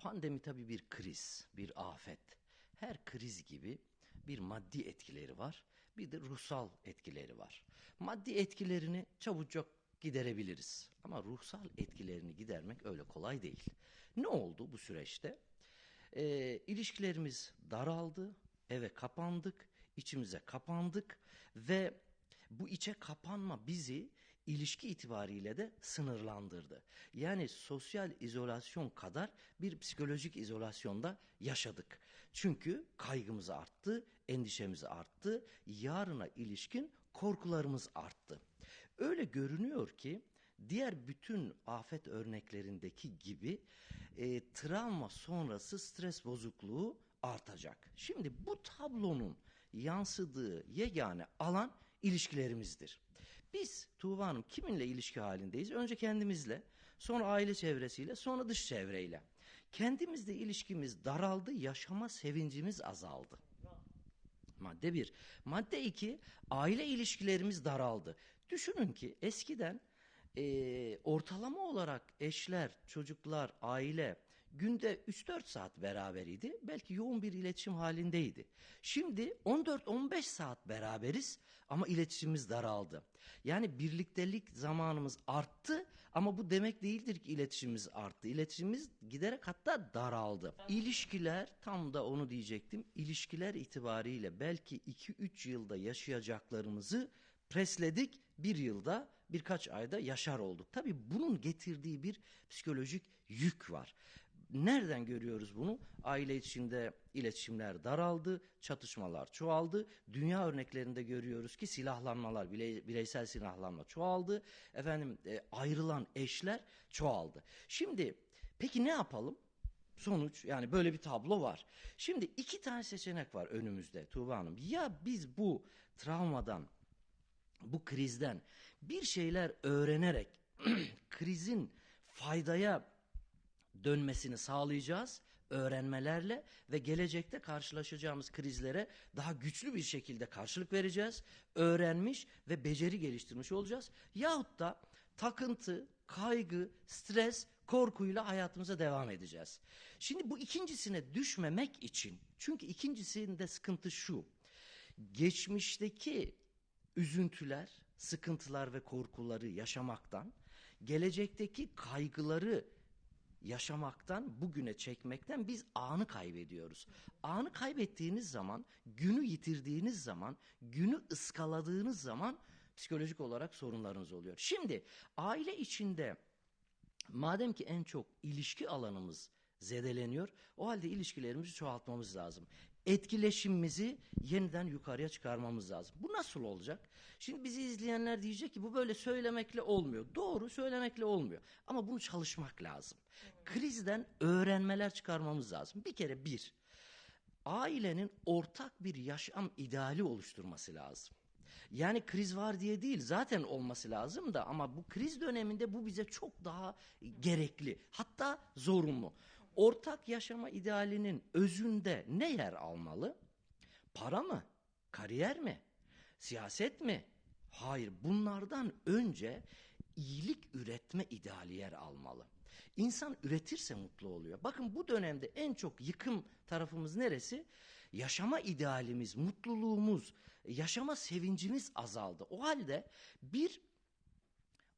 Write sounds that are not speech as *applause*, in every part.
Pandemi tabii bir kriz, bir afet. Her kriz gibi bir maddi etkileri var, bir de ruhsal etkileri var. Maddi etkilerini çabucak giderebiliriz ama ruhsal etkilerini gidermek öyle kolay değil. Ne oldu bu süreçte? E, ilişkilerimiz daraldı, eve kapandık, içimize kapandık ve bu içe kapanma bizi ilişki itibariyle de sınırlandırdı. Yani sosyal izolasyon kadar bir psikolojik izolasyonda yaşadık. Çünkü kaygımız arttı, endişemiz arttı, yarına ilişkin korkularımız arttı. Öyle görünüyor ki diğer bütün afet örneklerindeki gibi e, travma sonrası stres bozukluğu artacak. Şimdi bu tablonun yansıdığı yegane alan ilişkilerimizdir. Biz Tuğba Hanım kiminle ilişki halindeyiz? Önce kendimizle, sonra aile çevresiyle, sonra dış çevreyle. Kendimizle ilişkimiz daraldı, yaşama sevincimiz azaldı. Madde bir. Madde iki, aile ilişkilerimiz daraldı. Düşünün ki eskiden e, ortalama olarak eşler, çocuklar, aile günde 3-4 saat beraberiydi. Belki yoğun bir iletişim halindeydi. Şimdi 14-15 saat beraberiz ama iletişimimiz daraldı. Yani birliktelik zamanımız arttı ama bu demek değildir ki iletişimimiz arttı. İletişimimiz giderek hatta daraldı. İlişkiler tam da onu diyecektim. İlişkiler itibariyle belki 2-3 yılda yaşayacaklarımızı presledik bir yılda birkaç ayda yaşar olduk. Tabii bunun getirdiği bir psikolojik yük var. Nereden görüyoruz bunu? Aile içinde iletişimler daraldı, çatışmalar çoğaldı. Dünya örneklerinde görüyoruz ki silahlanmalar, bireysel silahlanma çoğaldı. Efendim e, ayrılan eşler çoğaldı. Şimdi peki ne yapalım? Sonuç yani böyle bir tablo var. Şimdi iki tane seçenek var önümüzde Tuğba Hanım. Ya biz bu travmadan bu krizden bir şeyler öğrenerek *clears throat* krizin faydaya dönmesini sağlayacağız öğrenmelerle ve gelecekte karşılaşacağımız krizlere daha güçlü bir şekilde karşılık vereceğiz. Öğrenmiş ve beceri geliştirmiş olacağız. Yahut da takıntı, kaygı, stres, korkuyla hayatımıza devam edeceğiz. Şimdi bu ikincisine düşmemek için çünkü ikincisinde sıkıntı şu. Geçmişteki üzüntüler, sıkıntılar ve korkuları yaşamaktan, gelecekteki kaygıları yaşamaktan, bugüne çekmekten biz anı kaybediyoruz. Anı kaybettiğiniz zaman, günü yitirdiğiniz zaman, günü ıskaladığınız zaman psikolojik olarak sorunlarınız oluyor. Şimdi aile içinde madem ki en çok ilişki alanımız zedeleniyor. O halde ilişkilerimizi çoğaltmamız lazım. Etkileşimimizi yeniden yukarıya çıkarmamız lazım. Bu nasıl olacak? Şimdi bizi izleyenler diyecek ki bu böyle söylemekle olmuyor. Doğru söylemekle olmuyor. Ama bunu çalışmak lazım. Krizden öğrenmeler çıkarmamız lazım. Bir kere bir, ailenin ortak bir yaşam ideali oluşturması lazım. Yani kriz var diye değil zaten olması lazım da ama bu kriz döneminde bu bize çok daha gerekli hatta zorunlu. Ortak yaşama idealinin özünde ne yer almalı? Para mı? Kariyer mi? Siyaset mi? Hayır bunlardan önce iyilik üretme ideali yer almalı. İnsan üretirse mutlu oluyor. Bakın bu dönemde en çok yıkım tarafımız neresi? Yaşama idealimiz, mutluluğumuz, yaşama sevincimiz azaldı. O halde bir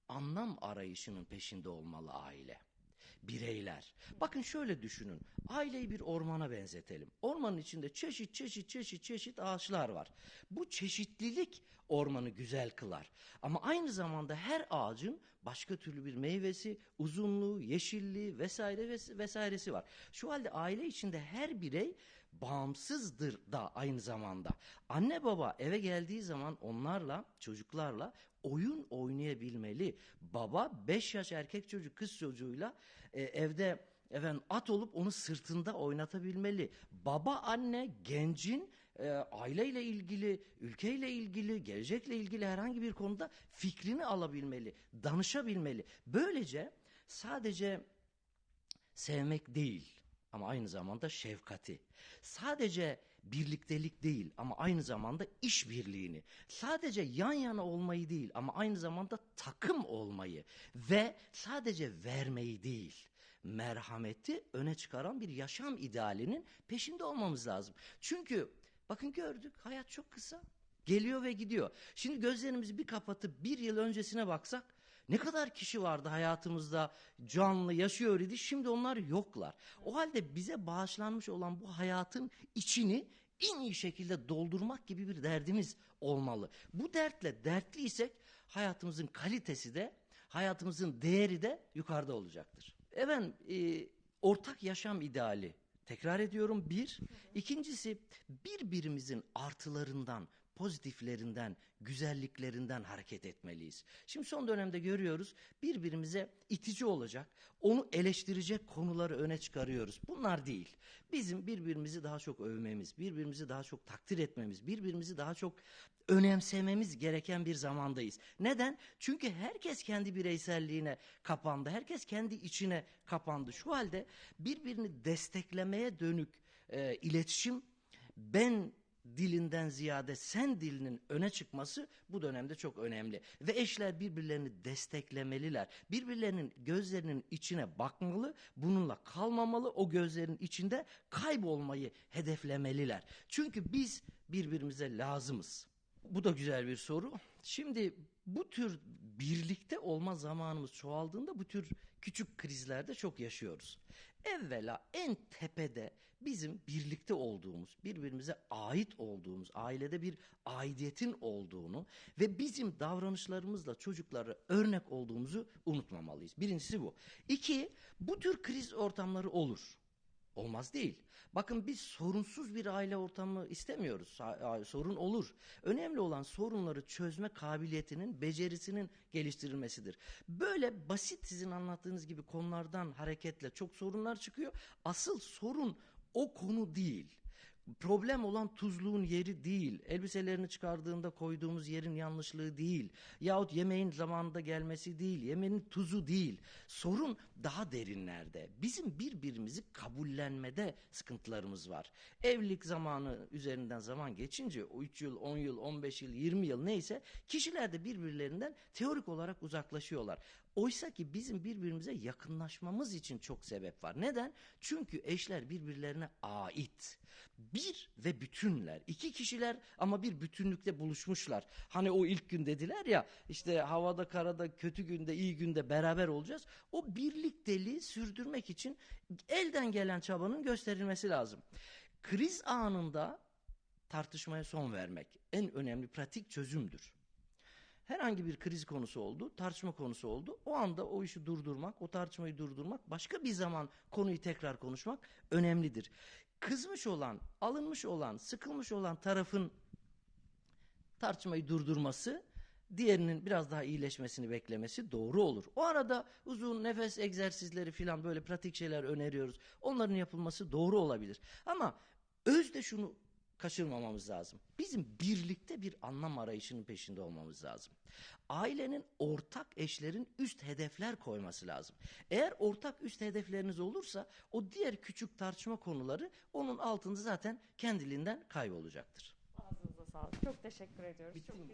anlam arayışının peşinde olmalı aile bireyler. Bakın şöyle düşünün. Aileyi bir ormana benzetelim. Ormanın içinde çeşit çeşit çeşit çeşit ağaçlar var. Bu çeşitlilik ormanı güzel kılar. Ama aynı zamanda her ağacın başka türlü bir meyvesi, uzunluğu, yeşilliği vesaire vesairesi var. Şu halde aile içinde her birey bağımsızdır da aynı zamanda. Anne baba eve geldiği zaman onlarla, çocuklarla oyun oynayabilmeli. Baba 5 yaş erkek çocuk kız çocuğuyla e, evde efendim at olup onu sırtında oynatabilmeli. Baba anne gencin e, aileyle ilgili, ülkeyle ilgili, gelecekle ilgili herhangi bir konuda fikrini alabilmeli, danışabilmeli. Böylece sadece sevmek değil ama aynı zamanda şefkati. Sadece birliktelik değil ama aynı zamanda işbirliğini. Sadece yan yana olmayı değil ama aynı zamanda takım olmayı ve sadece vermeyi değil. merhameti öne çıkaran bir yaşam idealinin peşinde olmamız lazım. Çünkü bakın gördük hayat çok kısa. Geliyor ve gidiyor. Şimdi gözlerimizi bir kapatıp bir yıl öncesine baksak ne kadar kişi vardı hayatımızda canlı yaşıyor idi şimdi onlar yoklar. O halde bize bağışlanmış olan bu hayatın içini en iyi şekilde doldurmak gibi bir derdimiz olmalı. Bu dertle dertliysek hayatımızın kalitesi de hayatımızın değeri de yukarıda olacaktır. Efendim e, ortak yaşam ideali tekrar ediyorum bir. İkincisi birbirimizin artılarından pozitiflerinden, güzelliklerinden hareket etmeliyiz. Şimdi son dönemde görüyoruz birbirimize itici olacak, onu eleştirecek konuları öne çıkarıyoruz. Bunlar değil. Bizim birbirimizi daha çok övmemiz, birbirimizi daha çok takdir etmemiz, birbirimizi daha çok önemsememiz gereken bir zamandayız. Neden? Çünkü herkes kendi bireyselliğine kapandı. Herkes kendi içine kapandı. Şu halde birbirini desteklemeye dönük e, iletişim ben dilinden ziyade sen dilinin öne çıkması bu dönemde çok önemli. Ve eşler birbirlerini desteklemeliler. Birbirlerinin gözlerinin içine bakmalı, bununla kalmamalı, o gözlerin içinde kaybolmayı hedeflemeliler. Çünkü biz birbirimize lazımız. Bu da güzel bir soru. Şimdi bu tür birlikte olma zamanımız çoğaldığında bu tür küçük krizlerde çok yaşıyoruz. Evvela en tepede bizim birlikte olduğumuz, birbirimize ait olduğumuz, ailede bir aidiyetin olduğunu ve bizim davranışlarımızla çocuklara örnek olduğumuzu unutmamalıyız. Birincisi bu. İki, bu tür kriz ortamları olur. Olmaz değil. Bakın biz sorunsuz bir aile ortamı istemiyoruz. Sorun olur. Önemli olan sorunları çözme kabiliyetinin, becerisinin geliştirilmesidir. Böyle basit sizin anlattığınız gibi konulardan hareketle çok sorunlar çıkıyor. Asıl sorun o konu değil. Problem olan tuzluğun yeri değil. Elbiselerini çıkardığında koyduğumuz yerin yanlışlığı değil. Yahut yemeğin zamanında gelmesi değil. Yemeğin tuzu değil. Sorun daha derinlerde. Bizim birbirimizi kabullenmede sıkıntılarımız var. Evlilik zamanı üzerinden zaman geçince o 3 yıl, 10 yıl, 15 yıl, 20 yıl neyse kişiler de birbirlerinden teorik olarak uzaklaşıyorlar. Oysa ki bizim birbirimize yakınlaşmamız için çok sebep var. Neden? Çünkü eşler birbirlerine ait. Bir ve bütünler. İki kişiler ama bir bütünlükte buluşmuşlar. Hani o ilk gün dediler ya işte havada karada kötü günde iyi günde beraber olacağız. O birlikteliği sürdürmek için elden gelen çabanın gösterilmesi lazım. Kriz anında tartışmaya son vermek en önemli pratik çözümdür herhangi bir kriz konusu oldu, tartışma konusu oldu. O anda o işi durdurmak, o tartışmayı durdurmak, başka bir zaman konuyu tekrar konuşmak önemlidir. Kızmış olan, alınmış olan, sıkılmış olan tarafın tartışmayı durdurması, diğerinin biraz daha iyileşmesini beklemesi doğru olur. O arada uzun nefes egzersizleri falan böyle pratik şeyler öneriyoruz. Onların yapılması doğru olabilir. Ama özde şunu kaçırmamamız lazım. Bizim birlikte bir anlam arayışının peşinde olmamız lazım. Ailenin ortak eşlerin üst hedefler koyması lazım. Eğer ortak üst hedefleriniz olursa o diğer küçük tartışma konuları onun altında zaten kendiliğinden kaybolacaktır. Ağzınıza sağlık. Çok teşekkür ediyoruz. Bitti Çok mi?